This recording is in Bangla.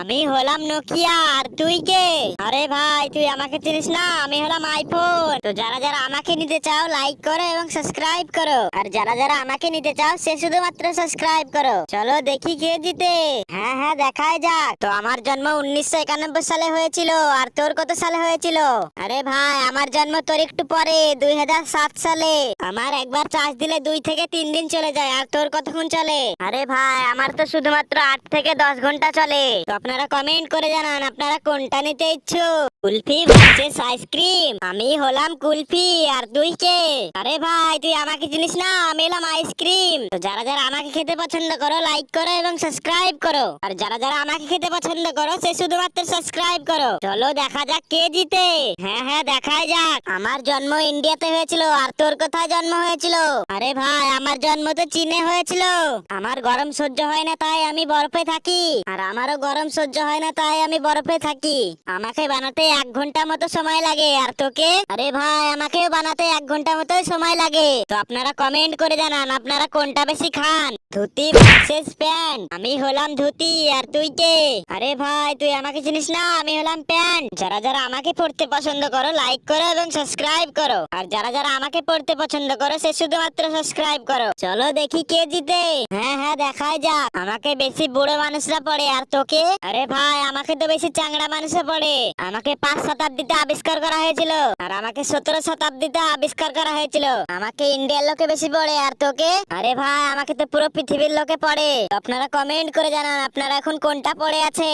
আমি হলাম তুই কে? আরে ভাই, তুই আমাকে চিনিস না, আমি হলাম আইফোন। তো যারা যারা আমাকে নিতে চাও লাইক করো এবং সাবস্ক্রাইব করো। আর যারা যারা আমাকে নিতে চাও, সে শুধুমাত্র সাবস্ক্রাইব করো। চলো দেখি কে জিতে। হ্যাঁ হ্যাঁ যাক। তো আমার জন্ম উনিশশো একানব্বই সালে হয়েছিল, আর তোর কত সালে হয়েছিল? আরে ভাই, আমার জন্ম তোর একটু পরে, দুই হাজার সাত সালে। আমার একবার চার্জ দিলে দুই থেকে তিন দিন চলে যায়, আর তোর কতক্ষণ চলে? আরে ভাই, আমার তো শুধুমাত্র আট থেকে দশ ঘণ্টা চলে। আপনারা কমেন্ট করে জানান, আপনারা কোনটা নিতে ইচ্ছুক? কুলফি ভার্সেস আইসক্রিম আমি হলাম কুলফি, আর তুই কে? আরে ভাই, তুই আমাকে চিনিস না, আমি হলাম আইসক্রিম তো যারা যারা আমাকে খেতে পছন্দ করো লাইক করো এবং সাবস্ক্রাইব করো। আর যারা যারা আমাকে খেতে পছন্দ করো, সে শুধুমাত্র সাবস্ক্রাইব করো। চলো দেখা যাক কে জিতে। হ্যাঁ হ্যাঁ দেখাই যাক। আমার জন্ম ইন্ডিয়াতে হয়েছিল, আর তোর কোথায় জন্ম হয়েছিল? আরে ভাই, আমার জন্ম তো চীনে হয়েছিল। আমার গরম সহ্য হয় না, তাই আমি বরফে থাকি। আর আমারও গরম সহ্য হয় না, তাই আমি বরফে থাকি। আমাকে বানাতে এক ঘণ্টা মতো সময় লাগে, আর তোকে? আরে ভাই, আমাকেও বানাতে এক ঘণ্টা মতো সময় লাগে। তো আপনারা কমেন্ট করে জানান, আপনারা কোনটা বেশি খান? ধুতি ভার্সেস প্যান্ট আমি হলাম ধুতি আর তুই কে? আরে ভাই, তুই আমাকে চিনিস না? আমি হলাম প্যান্ট যারা যারা আমাকে পড়তে পছন্দ করো লাইক করো এবং সাবস্ক্রাইব করো। আর যারা যারা আমাকে পড়তে পছন্দ করো, সে শুধুমাত্র সাবস্ক্রাইব করো। চলো দেখি কে জিতে। হ্যাঁ হ্যাঁ দেখাই যাক। আমাকে বেশি বুড়ো মানুষরা পড়ে, আর তোকে? আরে ভাই, আমাকে তো বেশি চাংড়া মানুষে পড়ে। আমাকে পাঁচ শতাব্দীতে আবিষ্কার করা হয়েছিল। আর আমাকে সতেরো শতাব্দীতে আবিষ্কার করা হয়েছিল। আমাকে ইন্ডিয়ার লোকে বেশি পড়ে, আর তোকে? আরে ভাই, আমাকে তো পুরো পৃথিবীর লোকে পড়ে। আপনারা কমেন্ট করে জানান আপনারা এখন কোনটা পড়ে আছে